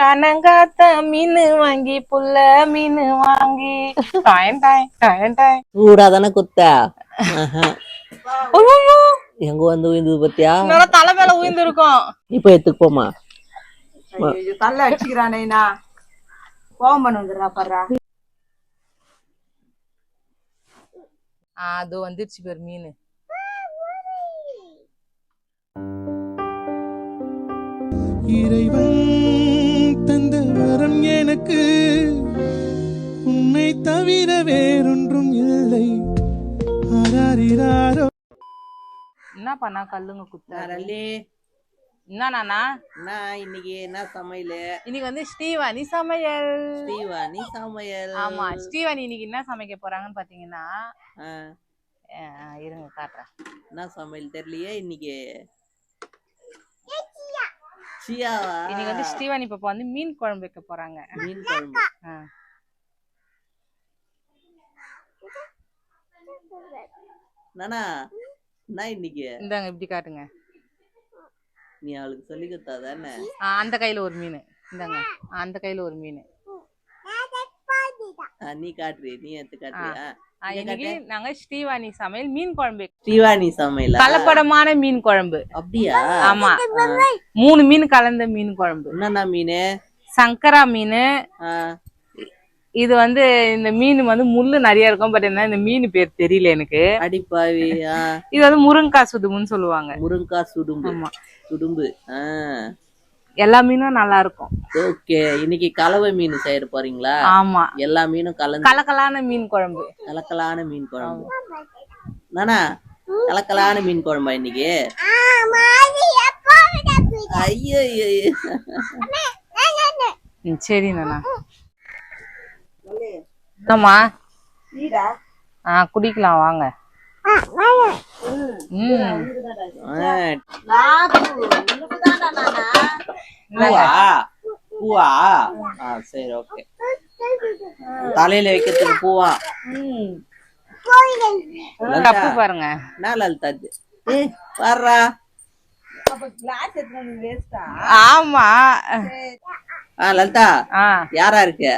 கனங்காத்த மீன் வாங்கி புள்ள மீன் வாங்கி. டாயன் டாய் டாயன் டாய் சூடா தானே குத்த எங்க வந்து விழுந்தது பத்தியா? தலை மேல உயிர்ந்துருக்கும். இப்ப எடுத்துக்கு போமா ஐயோ, தள்ள அடிச்சுக்கிறானேண்ணா கோவம் பண்ணுங்கிறா பாடுறா. அது வந்துருச்சு பேர் மீன். இறைவன் தந்த வரம் எனக்கு. உன்னை தவிர வேறொன்றும் இல்லை. ஆராரிராரோ. என்ன பண்ணா கல்லுங்க குத்த அரளி என்ன நானா இன்னைக்கு என்ன சமையல்? இன்னைக்கு வந்து ஸ்ரீவாணி சமையல். ஸ்ரீவாணி சமையல். ஆமா ஸ்ரீவாணி இன்னைக்கு என்ன சமைக்க போறாங்கன்னு பாத்தீங்கன்னா இருங்க காட்டுறேன். என்ன சமையல் தெரியலையே இன்னைக்கு. சியாவா? இன்னைக்கு வந்து ஸ்ரீவாணி பாப்பா வந்து மீன் குழம்பு வைக்க போறாங்க. மீன் குழம்பு. நானா என்ன இன்னைக்கு? இந்தாங்க இப்படி காட்டுங்க. நீ அவளுக்கு சொல்லி கொடுத்தா தானே? அந்த கையில ஒரு மீன். இந்தாங்க அந்த கையில ஒரு மீன். நீ காட்டுறி நீ எடுத்து காட்டுறியா? இன்னைக்கு நாங்க ஸ்ரீவாணி சமையல் மீன் குழம்பு. ஸ்ரீவாணி சமையலா? கலப்படமான மீன் குழம்பு. அப்படியா? ஆமா. மூணு மீன் கலந்த மீன் குழம்பு. என்னண்ணா மீனு? சங்கரா மீன். இது வந்து இந்த மீன் வந்து முள்ளு நிறைய இருக்கும் பட் என்ன இந்த மீன் பேர் தெரியல எனக்கு. அடிப்பாவி. இது வந்து முருங்கக்காய் சுதுமுன்னு சொல்லுவாங்க. முருங்கக்காய் சுடும்பு ஆமா. சுடும்பு எல்லா மீனும் நல்லா இருக்கும். ஓகே இன்னைக்கு கலவை மீன் செய்ய போறீங்களா? ஆமா. எல்லா மீனும் கலந்து கலக்கலான மீன் குழம்பு. கலக்கலான மீன் குழம்பு. நானா கலக்கலான மீன் குழம்பா இன்னைக்கு? ஐயோ சரி நானா என்னம்மா ஆ குடிக்கலாம் வாங்க ம் பூவா? பூவா? ஆ சரி ஓகே. தலையில வைக்கிறதுக்கு பூவா? தப்பு பாருங்க. இது? ஏய் வர்றா அப்ப கிளாஸ் எடுத்து வேஸ்டா ஆமா. ஆ லலிதா ஆ. யாரா இருக்கு?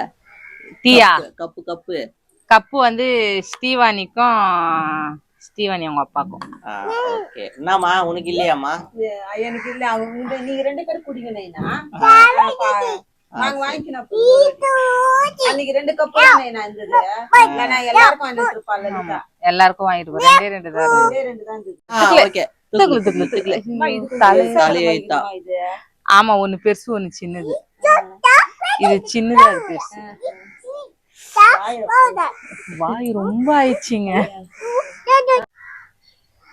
டீயா கப்பு கப்பு கப்பு. வந்து ஸ்ரீவாணிக்கும் ஸ்ரீவாணி அவங்க அப்பாக்கும். ஆ ஓகே. என்னம்மா உனக்கு இல்லையாம்மா? எனக்கு இல்ல. அவங்க நீங்க ரெண்டு பேரும் குடிக்கணும்னா நாங்க வாங்கிக்கணும் அன்னைக்கு ரெண்டு கப் நான் இருந்தது. எல்லாருக்கும் வாங்கிட்டு இருப்பாள் லலிதா. எல்லாருக்கும் வாங்கிட்டு ரெண்டே ரெண்டு தான் இருக்கு. ரெண்டே தான் ஓகே. ஆமா ஒண்ணு பெருசு ஒண்ணு சின்னது. இது சின்னதா பெருசு. வாய் ரொம்ப ஆயிடுச்சுங்க.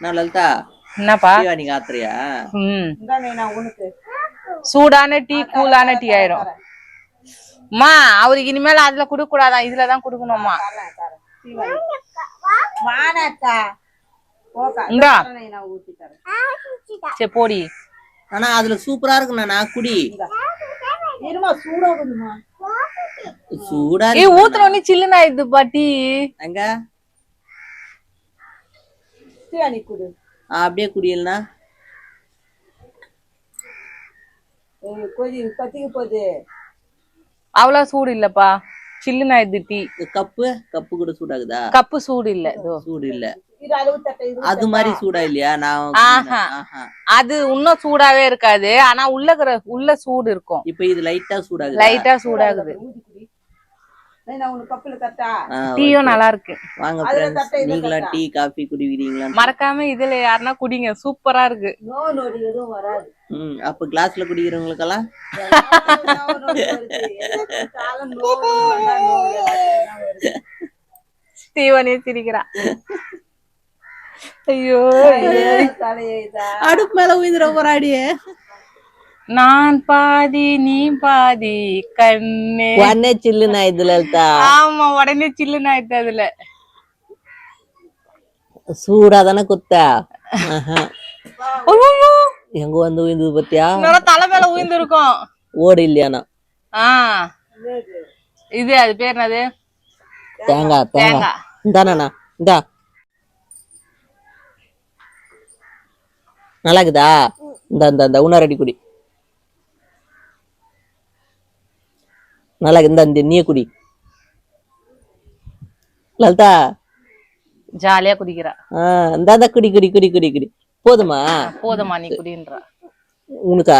நான் லலிதா? என்னப்பா? தீவானி காத்துறியா ம். சூடான டீ கூலான டீ ஆயிரும். அம்மா அவருக்கு இனிமேல் அதுல குடுக்க கூடாதான் இதுலதான் குடுக்கணுமா தரேன் தரேன். சீவாய். வானாக்கா போக்கா இந்தா. தரேனே, நான் ஊத்தி தரேன். சரி போடி. ஆனா அதுல சூப்பரா இருக்கு நானா குடி. இருமா சூடா இருக்கு ஊத்துன உடனே சில்லுன்னு ஆயிடுது பாட்டி. எங்க? சீவாணி குடு. ஆ, அப்படியே குடியலனா. ஏய், கொதிக்க போகுது. அவ்வளவு சூடு இல்லப்பா. சில்லுன்னு ஆயிடுது டீ. கப்பு கப்பு கூட சூடாகுதா? கப்பு சூடு இல்ல இதோ. சூடு இல்ல. அது மாதிரி சூடா இல்லையா? நான். அது இன்னும் சூடாவே இருக்காது. ஆனா உள்ள இருக்கிற உள்ள சூடு இருக்கும். இப்ப இது லைட்டா சூடாகுது? லைட்டா சூடாகுது. டீயும் நல்லா இருக்கு வாங்க நீங்களா. டீ காஃபி குடிக்கிறீங்களா மறக்காம இதுல யாருன்னா குடிங்க. சூப்பரா இருக்கு. நோ நோடி எதுவும் வராது. ம் அப்ப கிளாஸ்ல குடிக்கிறவங்களுக்கெல்லாம்? நோ நோடி வருது. எல்லாத்துக்கும் காலம் நோ வந்தா நோ, எல்லாத்துக்கும் தான் வருது. தீவனே சிரிக்கிறா ஐயோ. அடுப்பு மேல உயிந்துட போறாடியே நான் பாதி நீ பாதி கண்ணே. உடனே சில்லுனா இதுல ஆமா உடனே சில்லுன்னு ஆயிடுது அதுல. சூடா தானே குத்தா? ஆஹா. எங்க வந்து உயிந்தது பத்தியா? தலை மேல உயிர்ந்துருக்கும் ஓடு இல்லையானா ஆ. இது அது பேர் என்னது? தேங்காய் தேங்காய். இந்தாண்ணா இந்தா. நல்லா இருக்குதா இந்த இந்த இந்த உணரடி குடி. நல்லா இந்த இந்த நீ குடி. லலிதா. ஜாலியா குடிக்கிறா. ஆ இந்தாதா குடி குடி குடி குடி குடி. போதுமா? போதுமா நீ குடின்றா. உனக்கா?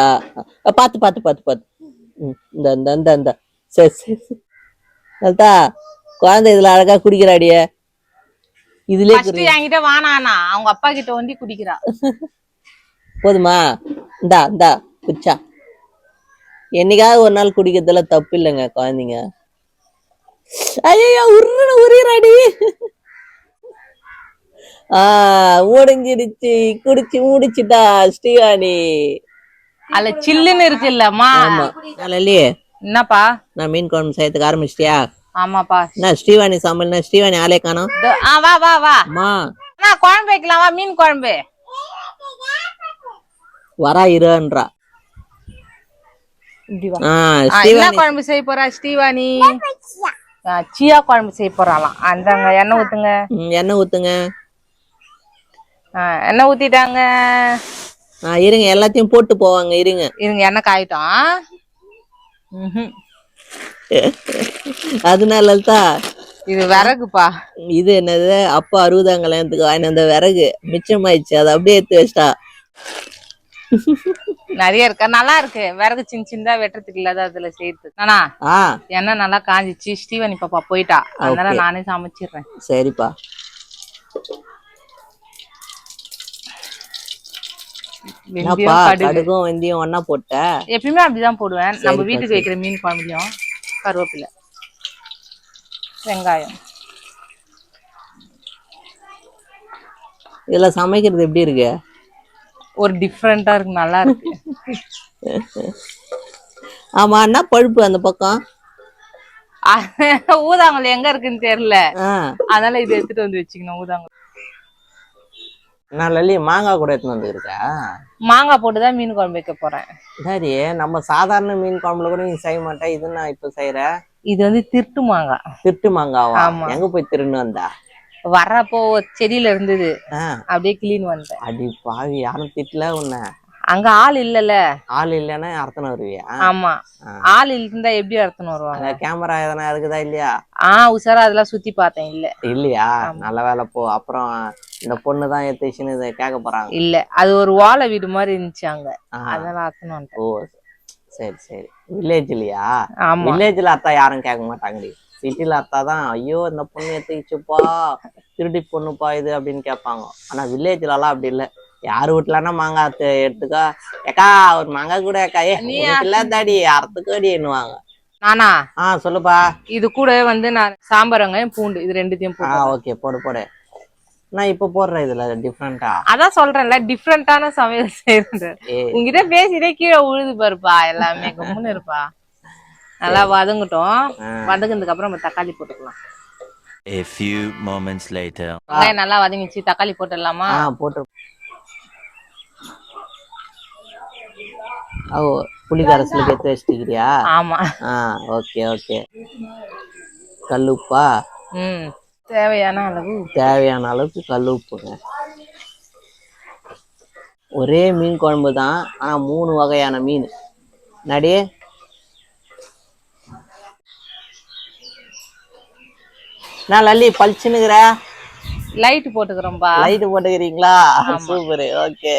பாத்து பாத்து பாத்து ம், இந்த இந்த இந்த இந்த. சரி சரி. லலிதா குழந்தை இதுல அழகா குடிக்கிறாடியே. இதுலயே என்கிட்ட வானானா அவங்க அப்பா கிட்ட ஒண்டி குடிக்கிறா. போதுமா? இந்தா இந்தா குச்சா என்னைக்காவது ஒரு நாள் குடிக்கிறதுல தப்பு இல்லைங்க குழந்தைங்க. ஐயோ உருன்னு உரிறாடி ஆ முடிஞ்சிடுச்சு குடிச்சு முடிச்சுட்டா ஸ்ரீவாணி. அதுல சில்லுன்னு இருக்குல்லம்மா. ஆமா. லல்லி என்னப்பா? நான் மீன் குழம்பு செய்யறதுக்கு ஆரம்பிச்சிட்டியா? ஆமாப்பா. என்ன ஸ்ரீவாணி சமையல்னா ஸ்ரீவாணி ஆளே காணோம்? வா வா வா. குழம்பு வைக்கலாம்? வா மீன் குழம்பு. வரா இருன்றா. என்ன குழம்பு செய்ய போறா ஸ்ரீவாணி? சியா குழம்பு செய்ய போறாளாம். அந்தாங்க எண்ணெய் ஊத்துங்க. எண்ணெய் ஊத்துங்க. எண்ணெய் ஊத்திட்டாங்க. இருங்க எல்லாத்தையும் போட்டு போவாங்க இருங்க. இருங்க எண்ணெய் காயிட்டோம். அதனால லலிதா? இது விறகுப்பா. இது என்னது அப்பா அறுபதாம் கல்யாணத்துக்கு வாங்கின அந்த விறகு. மிச்சமாயிடுச்சு அதை அப்படியே எடுத்து வச்சிட்டா. நிறைய இருக்கா? நல்லா இருக்கு. விறகு சின்ன சின்னதா வெட்டுறதுக்கு இல்லாத அதுல செய்யறது. ஆனா எண்ணெய் நல்லா காஞ்சிச்சு. ஸ்டீவனி பாப்பா போயிட்டா. அதனால. நானே சமைச்சிடுறேன் சரிப்பா. வெந்தயம் கடுகு. கடுகும் வெந்தயம் ஒண்ணா போட்ட? எப்பயுமே அப்படிதான் போடுவேன். நம்ம வீட்டுக்கு. வைக்கிற மீன் குழம்புலையும் கருவேப்பிலை வெங்காயம். இதுல சமைக்கிறது எப்படி இருக்கு? ஒரு டிஃப்ரெண்டா இருக்கு நல்லா இருக்கு. ஆமா என்ன பழுப்பு அந்த பக்கம். ஊதாங்கல் எங்க இருக்குன்னு தெரியல. அதனால இதை எடுத்துட்டு வந்து வச்சுக்கணும் ஊதாங்கல். நான் லல்லி மாங்காய் கூட எடுத்துன்னு வந்துருக்கா மாங்காய் போட்டுதான் மீன் குழம்பு வைக்க போறேன். சரி நம்ம சாதாரண மீன் குழம்புல கூட நீ செய்ய மாட்டேன் இது நான் இப்ப செய்யற? இது வந்து திருட்டு மாங்காய். திருட்டு மாங்காவா? ஆமா. எங்க போய் திருன்னு வந்தா? வர்றப்போ செடியில இருந்தது. அப்படியே கிளீன் வந்தேன் அடி பாவி யாரும் திட்டல உன்னை. அங்க ஆள் இல்லல. ஆள் இல்லைன்னா அர்த்தம் வருவியா? ஆமா. ஆள் இருந்தா எப்படி அர்த்தம் வருவாங்க? கேமரா எதனா இருக்குதா இல்லையா? ஆ உசாரா அதெல்லாம் சுத்தி பார்த்தேன் இல்ல. இல்லையா? நல்ல வேலை போ. அப்புறம் இந்த பொண்ணு தான் எத்திச்சுன்னு இதை கேட்க போறாங்க. இல்ல. அது ஒரு ஓலை வீடு மாதிரி இருந்துச்சு அங்க. அதனால அர்த்தம் வந்துட்டேன். ஓ சரி சரி. வில்லேஜ் இல்லையா? ஆமா. வில்லேஜ்ல அத்தா யாரும் கேட்க மாட்டாங்கடி. சிட்டில அத்தா தான் ஐயோ இந்த பொண்ணு எத்திச்சுப்பா திருடி பொண்ணுப்பா இது அப்படின்னு கேட்பாங்க. ஆனா வில்லேஜ்ல எல்லாம் அப்படி இல்ல. யார் வீட்டுலன்னா மாங்காய் எடுத்துக்கா ஏக்கா ஒரு மாங்காய் கூட ஏக்கா ஏ இல்ல தாடி அறுத்துக்கு அடின்னுவாங்க நானா? ஆ சொல்லுப்பா. இது கூட வந்து நான் சாம்பார் வெங்காயம் பூண்டு இது ரெண்டுத்தையும் ஆ ஓகே போடு போடு. நான் இப்ப போடுறேன் இதுல டிஃப்ரெண்டா அதான் சொல்றேன்ல டிஃப்ரெண்டான சமையல் செய்யறது ஏ உங்ககிட்ட பேசிட்டே கீழே உழுது பாருப்பா எல்லாமே கம்முன்னு இருப்பா. நல்லா வதங்கட்டும். வதங்கினதுக்கு அப்புறம் நம்ம தக்காளி போட்டுக்கலாம். A few moments later. வெங்காயம் நல்லா வதங்கிச்சு தக்காளி போட்டுடலாமா? ஆ போட்டு. ஓ புளிக்கரசலுக்கு எடுத்து வச்சிட்டிக்கிறியா ஆமா. ஆ ஓகே ஓகே. கல்லுப்பா? ம் தேவையான அளவு தேவையான அளவுக்கு கல் உப்புங்க. ஒரே மீன் குழம்பு தான் ஆனா மூணு வகையான மீன். நடி நான் லல்லி பளிச்சுன்னுக்குற. லைட் போட்டுக்கிறோம்பா. லைட் போட்டுக்கிறீங்களா? சூப்பர். ஓகே.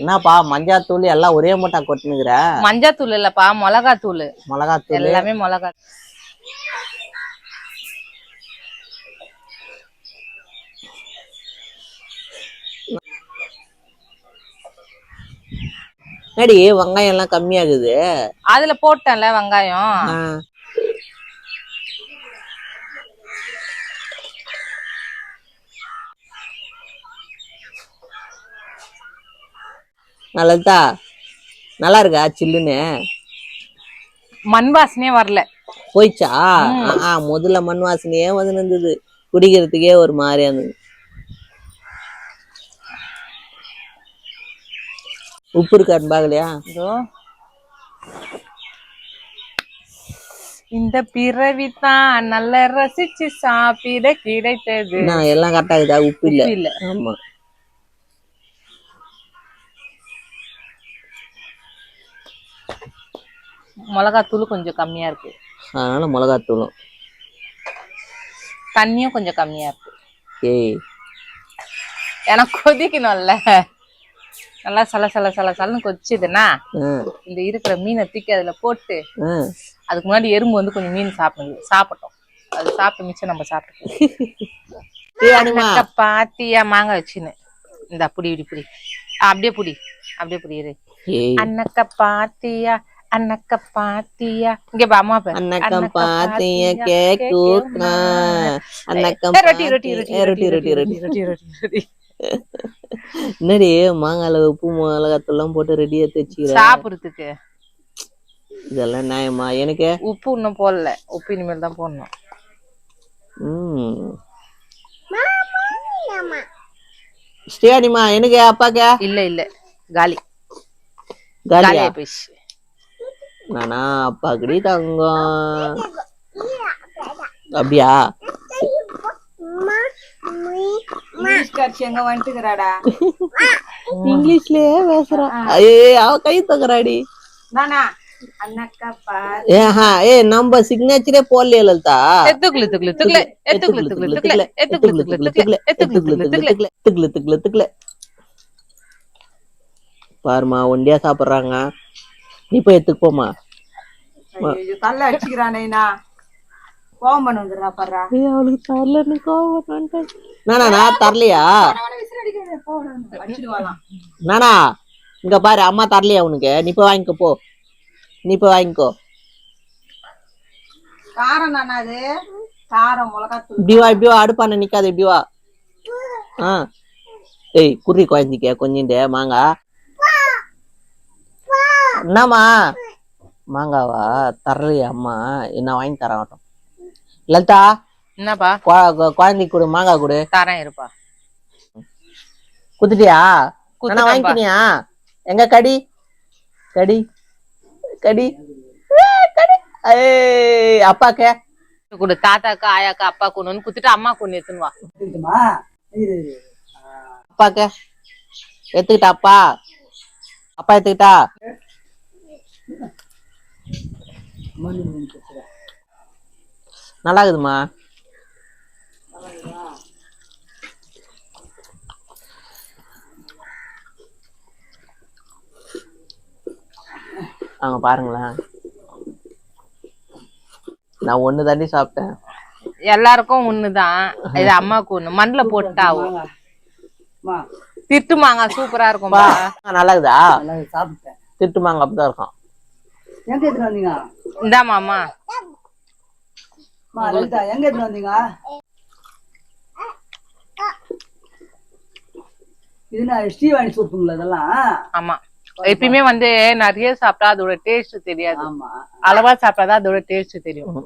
என்னப்பா மஞ்சாத்தூள் எல்லாம் ஒரே மூட்டா கொட்டுனுக்குற? மஞ்சத்தூள் இல்லப்பா மிளகாத்தூள் மிளகாத்தூள் எல்லாமே மிளகா. என்னடி வெங்காயம் எல்லாம் கம்மியாகுது? அதுல போட்டேன்ல வெங்காயம். நல்லதா? நல்லா இருக்கா சில்லுன்னு? மண் வாசனையே வரல. போயிச்சா? ஆ, முதல்ல மண் வாசனையே வந்து இருந்தது. குடிக்கிறதுக்கே ஒரு மாதிரியா இருந்தது. உப்பு இருக்கான்னு பாக்கலையா இந்த பிறவி தான் நல்ல ரசிச்சு சாப்பிட கிடைத்தது. நான் எல்லாம் கரெக்டா இருக்குதா? உப்பு இல்ல. உப்பு இல்ல. ஆமா. மிளகாத்தூள் கொஞ்சம் கம்மியா இருக்கு. அதனால மிளகாத்தூளும் தண்ணியும் கொஞ்சம் கம்மியா இருக்கு. ஏய் ஏன்னா கொதிக்கணும்ல. நல்லா சல சல சல சலன்னு கொதிச்சுதுன்னா இந்த இருக்கிற மீனை தூக்கி அதுல போட்டு. அதுக்கு முன்னாடி எறும்பு வந்து கொஞ்சம் மீன் சாப்பிடுது சாப்பிட்டோம். அது சாப்பிட்டு மிச்சம் நம்ம சாப்பிட்டோம் பாத்தியா மாங்காய் வச்சுன்னு. இந்த புடி இப்படி புடி. அப்படியே புடி அப்படியே புடி இரு. அன்னக்க பாத்தியா அன்னக்க பாத்தியா? இங்க பா அம்மா பாரு. அன்னக்கம் அன்னக்க பாத்திய கேக்குமா? அன்னக்கம் ரொட்டி ரொட்டி ரொட்டி ரொட்டி ரொட்டி ரொட்டி ரொட்டி ரொட்டி என்னடி மாங்கால உப்பு மிளகாத்தூள்லாம் போட்டு ரெடியா வச்சுக்கிற சாப்பிடுறதுக்கு. இதெல்லாம் நியாயமா? எனக்கு உப்பு இன்னும் போடல. உப்பு இனிமேல் தான் போடணும். ம். ஸ்ரீயானிமா எனக்கு அப்பாக்கா? இல்ல இல்ல. காலி. காலியா? போயிடுச்சு நானா அப்பாக்கடி தங்கம் அப்படியா இங்கிலீஷ்லயே பேசுறான் ஏய் அவ கை ஏஹா ஏ நம்ம சிக்னேச்சரே போடலையே லலிதா எத்துக்குல துக்குல துக்குல எத்துக்குல துக்குல துக்குல எத்துக்குல துக்குல துக்குல எத்துக்குல துக்குல துக்குல பாருமா ஒண்டியா சாப்பிடுறாங்க நீ போய் எடுத்துக்கு போமா அடிச்சுக்கிறானேனா கோவம் பண்ண வந்துடுறா பாடுறா அவளுக்கு தரலன்னு கோவம் நானா நான் தரலையா? நானா இங்க பாரு அம்மா தரலையா உனக்கு? நீ போய் வாங்கிக்கோ போ. நீ போய் வாங்கிக்கோ. காரம் தானே அது? காரம் மிளகாத்தூள். இப்படி வா இப்படி வா அடுப்பான நிக்காத இப்படி வா. ஆ. ஏய் குறி குழந்தைக்க கொஞ்சிண்டு மாங்கா என்னம்மா? மாங்காவா? தரலையா அம்மா என்ன வாங்கி தரட்டும் லலிதா என்னப்பா? குழ- கு- குழந்தைக்கு கொடு மாங்காய் கொடு. தரேன் இருப்பா. குத்துட்டியா. நான் வாங்கிக்கினியா? எங்க கடி? கடி? கடி? ஏ, கடி. ஏய் அப்பாக்கே. கொடு தாத்தாக்கா ஆயாக்கா அப்பா கொண்டு குத்துட்டு அம்மா கொண்டு எடுத்துன்னு வா. அப்பாக்கு. எடுத்துக்கிட்டா அப்பா? அப்பா எடுத்துக்கிட்டா? நல்லா இருக்குதுமா அங்க பாருங்களேன். நான் ஒண்ணு தாண்டி சாப்பிட்டேன். எல்லாருக்கும் ஒண்ணுதான் இது அம்மாக்கு ஒண்ணு. மண்ணுல போட்டா ஆகும் திட்டு மாங்காய் சூப்பரா இருக்கும்பா ஆ, நல்லா இருக்குதா சாப்பிட்டேன். திட்டு மாங்க அப்படிதான் இருக்கும். எங்க எடுத்துட்டு வந்தீங்க? இந்தா மாமா. அம்மா, லலிதா எங்க எடுத்துட்டு வந்தீங்க? இது நான் ஸ்ரீவாணி சூப்புங்களா இதெல்லாம்? ஆமா. எப்பயுமே வந்து நிறைய சாப்பிட்டா அதோட டேஸ்ட் தெரியாது. ஆமா. அளவா சாப்பிட்டாதான் அதோட டேஸ்ட் தெரியும்.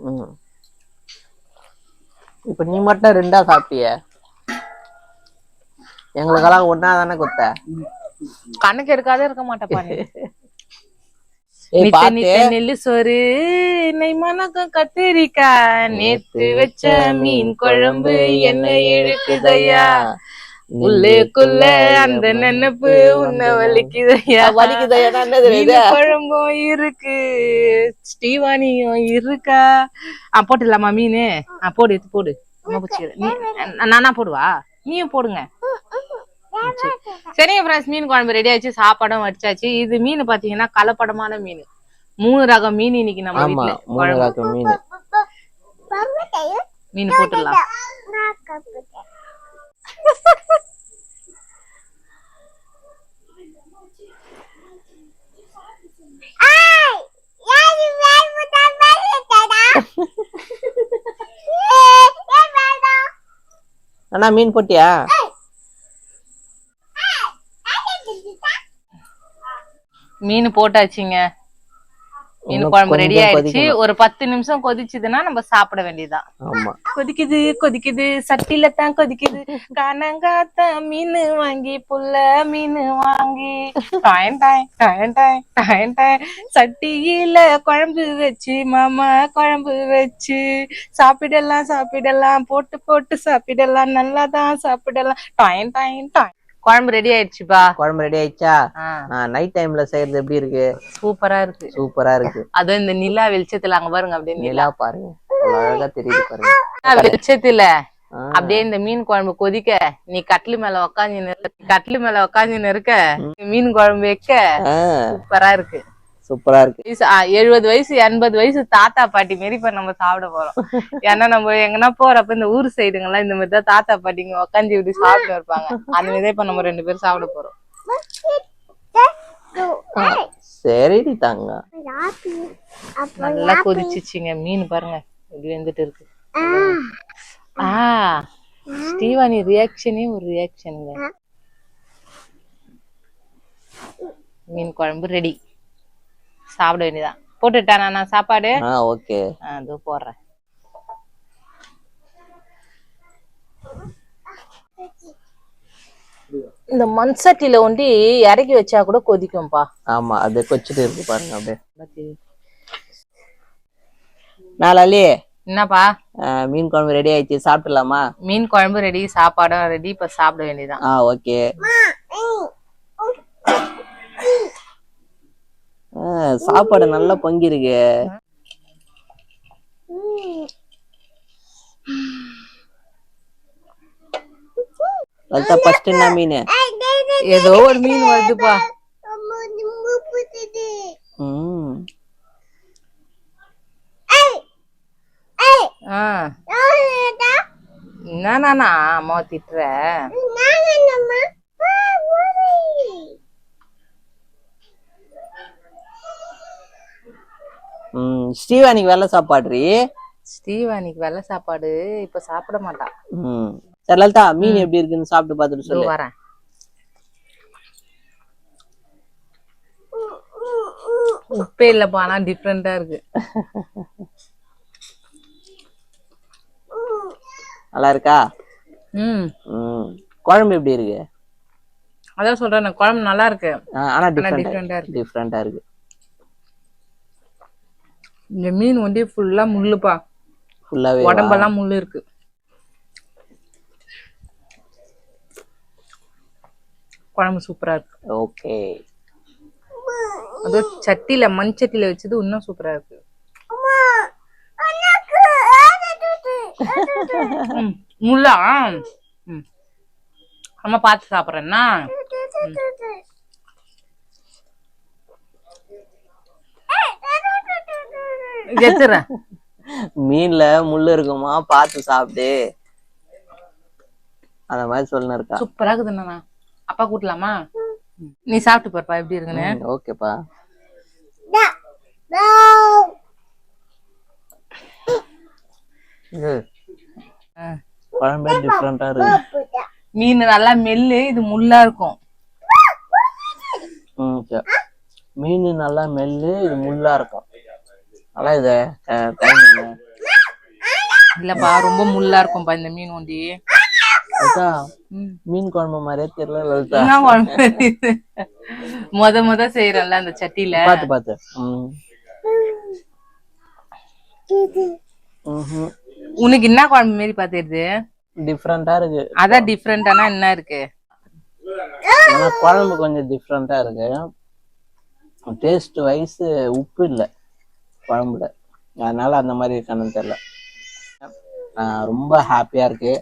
இப்ப நீ மட்டும் ரெண்டா சாப்பிட்டிய? எங்களுக்கெல்லாம் ஒன்னா தானே கொத்த? கணக்கு எடுக்காத இருக்க மாட்டப்பா நீ ஏய் நித்த பாத்து நித்த நெல்லு சோறு. மணக்கம் கத்திரிக்காய். நேத்து வச்ச மீன் குழம்பு என்ன இழுக்குதையா உள்ளுக்குள்ள அந்த நினைப்பு உன்னை வலிக்குதையா? வலிக்குதா என்னது மீன் இது குழம்பும் இருக்கு. ஸ்ரீவாணியும் இருக்கா? ஆ போட்டுடலாமா மீனு? ஆ போடு எடுத்து போடு. அம்மா பிடிச்சிக்கிறேன். நீ நானா போடுவா? நீயும் போடுங்க. சரிங்க ஃப்ரெண்ட்ஸ் மீன் குழம்பு ரெடி ஆச்சு சாப்பாடும் வடிச்சாச்சு. இது மீன் பாத்தீங்கன்னா கலப்படமான மீன். மூணு ரகம் மீன் இன்னைக்கு நம்ம வீட்டுல மூணு ரகம் மீன். மீன் போட்டுடலாம். அண்ணா மீன் போட்டியா? மீன் போட்டாச்சுங்க. மீன் குழம்பு ரெடி ஆயிடுச்சு. ஒரு பத்து நிமிஷம் கொதிச்சுதுன்னா நம்ம சாப்பிட வேண்டியதுதான். கொதிக்குது கொதிக்குது. சட்டில தான் கொதிக்குது. கனங்காத்த மீன் வாங்கி புல்ல மீன் வாங்கி. டாயன் டாய் டாயன் டாய் டாயன் டாய் சட்டியில குழம்பு வச்சு மாமா குழம்பு வச்சு. சாப்பிடலாம் சாப்பிடலாம். போட்டு போட்டு சாப்பிடலாம். நல்லா தான் சாப்பிடலாம். டாயன் டாயன் டாய் குழம்பு ரெடி ஆயிடுச்சுப்பா. குழம்பு ரெடி ஆயிடுச்சா? நைட் டைம்ல செய்யறது எப்படி இருக்கு? சூப்பரா இருக்கு. சூப்பரா இருக்கு. அதுவும் இந்த நிலா வெளிச்சத்துல அங்க பாருங்க அப்படியே நிலா. பாருங்க. அழகா தெரியுது பாருங்க. வெளிச்சத்துல. அப்படியே இந்த மீன் குழம்பு கொதிக்க நீ கட்லு மேல உக்காந்து கட்லு மேல உக்காந்து இருக்க மீன் குழம்பு வைக்க சூப்பரா இருக்கு. சூப்பரா இருக்கு. எழுபது வயசு எண்பது வயசு தாத்தா பாட்டி மாரி இப்ப நம்ம சாப்பிட போறோம். ஏன்னா நம்ம எங்கன்னா போறப்ப இந்த ஊர் சைடுங்கெல்லாம் இந்த மாதிரி தான் தாத்தா பாட்டிங்க உக்காந்து இப்படி சாப்பிட்டு இருப்பாங்க. அந்த மாதிரி இப்ப நம்ம ரெண்டு பேரும் சாப்பிட போறோம். சரிடி தாங்க. நல்லா கொதிச்சிச்சுங்க. மீன் பாருங்க இப்படி வெந்துட்டு இருக்கு. ஆ. ஸ்டீவானி ரியாக்ஷனே ஒரு ரியாக்ஷனுங்க மீன் குழம்பு ரெடி சாப்பிட வேண்டியதான் போட்டுட்டானா நான் சாப்பாடு? ஆ ஓகே. இதோ போடுறேன். இந்த மண் சட்டியில ஒண்டி இறக்கி வச்சா கூட கொதிக்கும்பா ஆமா அது கொச்சிட்டு இருக்கு பாருங்க அப்படியே. நாளாலே என்னப்பா? மீன் குழம்பு ரெடி ஆயிடுச்சு சாப்பிடலாமா மீன் குழம்பு ரெடி சாப்பாடும் ரெடி இப்ப சாப்பிட வேண்டியதான் ஆ ஓகே. சாப்பாடு நல்லா பொங்கி இருக்கு லலிதா ஃபர்ஸ்ட் என்ன மீன்? ஏதோ ஒரு மீன் வருதுப்பா. என்னண்ணா அம்மா திட்டுற? ம் ஸ்ரீவாணிக்கு வெள்ளை சாப்பாடுறி ஸ்ரீவாணிக்கு வெள்ளை சாப்பாடு இப்ப சாப்பிட மாட்டா. ம். சரி லலிதா மீன் எப்படி இருக்குன்னு சாப்பிட்டு பார்த்துட்டு இதோ சொல்லு வரேன். உப்பே இல்லப்பா ஆனா டிஃப்ரெண்டா இருக்கு. நல்லா இருக்கா? ம். ம். குழம்பு எப்படி இருக்கு? அதான் சொல்றேன் குழம்பு நல்லா இருக்கு. ஆனா டிஃப்ரெண்டா இருக்கு. டிஃப்ரெண்டா இருக்கு. இந்த மீன் வந்து ஃபுல்லா முள்ளுப்பா. ஃபுல்லாவே உடம்பெல்லாம் முள்ளு இருக்கு குழம்பு சூப்பரா இருக்கு. ஓகே. அதுவும் சட்டியில மண் சட்டியில வச்சது இன்னும் சூப்பரா இருக்கு. முள்ளா? ம். அம்மா பார்த்து சாப்பிட்றேன்னா? மீன்ல முள்ளு இருக்குமா? பார்த்து சாப்பிடு. அந்த மாதிரி சொல்லின்னு இருக்கா சூப்பரா இருக்குதுண்ணா. அப்பா கூட்டலாமா? நீ சாப்பிட்டு பாருப்பா எப்படி இருக்குன்னு. ஓகேப்பா. குழம்பே டிஃப்ரெண்டா இருக்கு. மீன் நல்லா மெல்லு இது முள்ளா இருக்கும். மீன் நல்லா மெல்லு இது முள்ளா இருக்கும். நல்லா இது இல்லப்பா ரொம்ப முள்ளா இருக்கும்பா இந்த மீன் ஒண்டி. மீன் குழம்பு மாதிரியே தெரியல லலிதா. குழம்பு? முத முத செய்யறேன்ல அந்த சட்டியில பாத்து பாத்து. உனக்கு என்ன குழம்பு மாரி பாத்துருது டிஃப்ரெண்டா இருக்கு. அதான் டிஃப்ரெண்டானா என்ன இருக்கு? குழம்பு கொஞ்சம் டிஃப்ரெண்டா இருக்கு. டேஸ்ட் வைஸ் உப்பு இல்லை. குழம்புல. அதனால அந்த மாதிரி இருக்கான்னு தெரியல ரொம்ப ஹாப்பியா இருக்கு.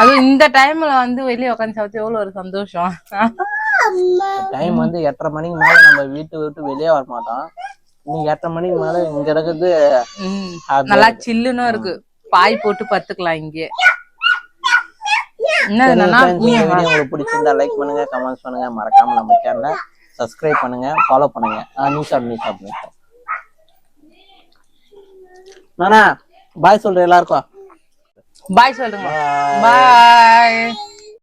அதுவும் இந்த டைம்ல வந்து வெளியே உட்காந்து சாப்பிட்டு எவ்வளவு ஒரு சந்தோஷம். டைம் வந்து எட்டரை மணிக்கு மேல நம்ம வீட்டு விட்டு வெளியே வர மாட்டோம். இன்னைக்கு எட்டரை மணிக்கு மேல இங்க இருக்கிறது நல்லா. சில்லுன்னு இருக்கு. பாய் போட்டு பத்துக்கலாம் இங்கே. என்ன உங்களுக்கு பிடிச்சிருந்தா லைக் பண்ணுங்க கமெண்ட்ஸ் பண்ணுங்க. மறக்காம நம்ம சேனலை சப்ஸ்கிரைப் பண்ணுங்க ஃபாலோ பண்ணுங்க. ஆஹ் நீ சாப்பிடு நீ சாப்பிடு நானா பாய் சொல்றேன் எல்லாருக்கும். பாய் சொல்லுங்க பாய்